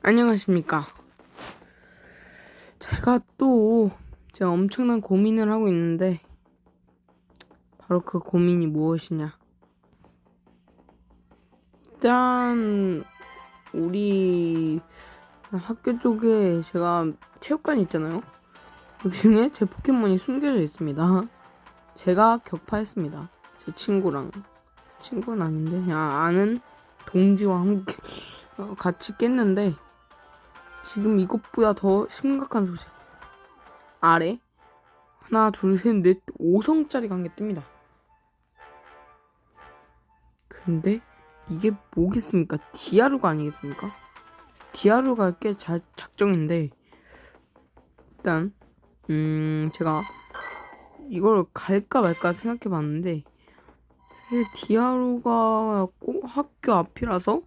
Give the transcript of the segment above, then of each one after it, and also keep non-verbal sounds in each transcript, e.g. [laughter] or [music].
안녕하십니까. 제가 또 제가 엄청난 고민을 하고 있는데 바로 그 고민이 무엇이냐. 일단 우리 학교 쪽에 제가 체육관이 있잖아요. 그 중에 제 포켓몬이 숨겨져 있습니다. 제가 격파했습니다. 제 친구랑 친구는 아닌데 그냥 아는 동지와 함께 어, [laughs] 같이 깼는데 지금 이것보다 더 심각한 소식. 아래 하나 둘 셋 넷 5성짜리 관계 뜹니다. 근데 이게 뭐겠습니까? 디아루가 아니겠습니까? 디아루가 꽤잘 작정인데 일단 음 제가 이걸 갈까 말까 생각해 봤는데 사실 디아루가 꼭 학교 앞이라서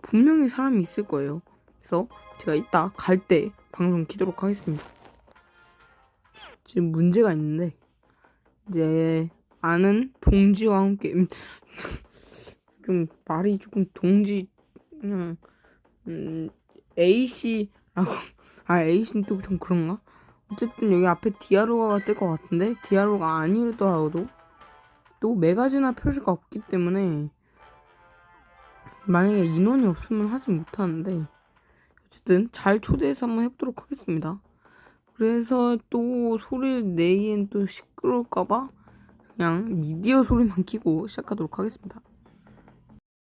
분명히 사람이 있을 거예요. 그래서 제가 이따 갈 때 방송 키도록 하겠습니다. 지금 문제가 있는데 이제 아는 동지와 함께 음, [laughs] 좀 말이 조금 동지 그냥 음, A 씨라고 아 A 씨는 또 좀 그런가? 어쨌든 여기 앞에 디아루가가 뜰 것 같은데 디아루가 아니더라도 또 메가지나 표시가 없기 때문에 만약에 인원이 없으면 하지 못하는데 어쨌든 잘 초대해서 한번 해보도록 하겠습니다. 그래서 또 소리를 내기엔 또 시끄러울까봐 그냥 미디어 소리만 [laughs] 키고 시작하도록 하겠습니다.